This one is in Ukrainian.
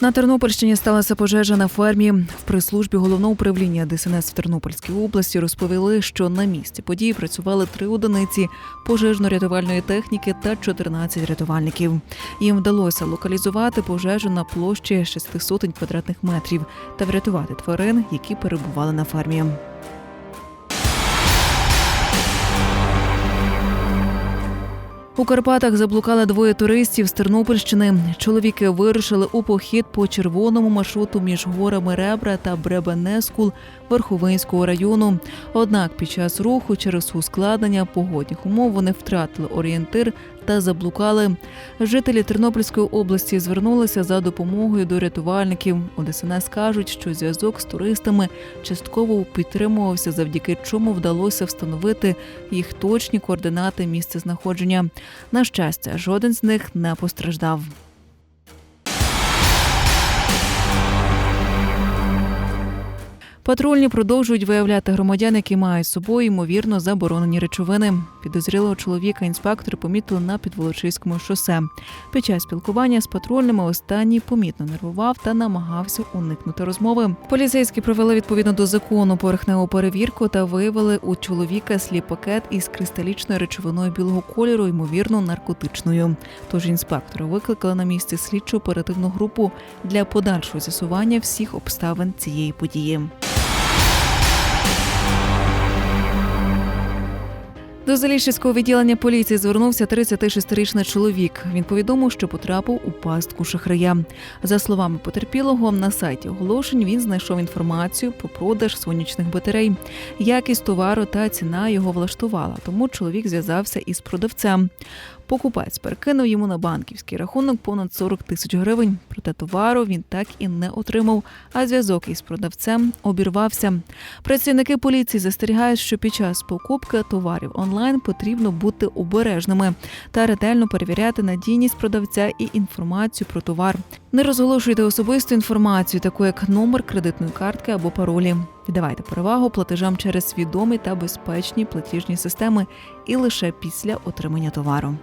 На Тернопільщині сталася пожежа на фермі. В прес-службі головного управління ДСНС в Тернопільській області розповіли, що на місці події працювали три одиниці пожежно-рятувальної техніки та 14 рятувальників. Їм вдалося локалізувати пожежу на площі 6 сотень квадратних метрів та врятувати тварин, які перебували на фермі. У Карпатах заблукали двоє туристів з Тернопільщини. Чоловіки вирушили у похід по червоному маршруту між горами Ребра та Бребенескул Верховинського району. Однак під час руху через ускладнення погодних умов вони втратили орієнтир та заблукали. Жителі Тернопільської області звернулися за допомогою до рятувальників. У ДСНС кажуть, що зв'язок з туристами частково підтримувався, завдяки чому вдалося встановити їх точні координати місця знаходження. На щастя, жоден з них не постраждав. Патрульні продовжують виявляти громадян, які мають з собою ймовірно заборонені речовини. Підозрілого чоловіка інспектори помітили на підволочиському шосе. Під час спілкування з патрульними останній помітно нервував та намагався уникнути розмови. Поліцейські провели відповідно до закону поверхневу перевірку та виявили у чоловіка сліп пакет із кристалічною речовиною білого кольору, ймовірно, наркотичною. Тож інспектори викликали на місці слідчу оперативну групу для подальшого з'ясування всіх обставин цієї події. До Заліщицького відділення поліції звернувся 36-річний чоловік. Він повідомив, що потрапив у пастку шахрая. За словами потерпілого, на сайті оголошень він знайшов інформацію про продаж сонячних батарей. Якість товару та ціна його влаштувала, тому чоловік зв'язався із продавцем. Покупець перекинув йому на банківський рахунок понад 40 тисяч гривень. Проте товару він так і не отримав, а зв'язок із продавцем обірвався. Працівники поліції застерігають, що під час покупки товарів онлайн потрібно бути обережними та ретельно перевіряти надійність продавця і інформацію про товар. Не розголошуйте особисту інформацію, таку як номер кредитної картки або паролі. Віддавайте перевагу платежам через свідомі та безпечні платіжні системи і лише після отримання товару.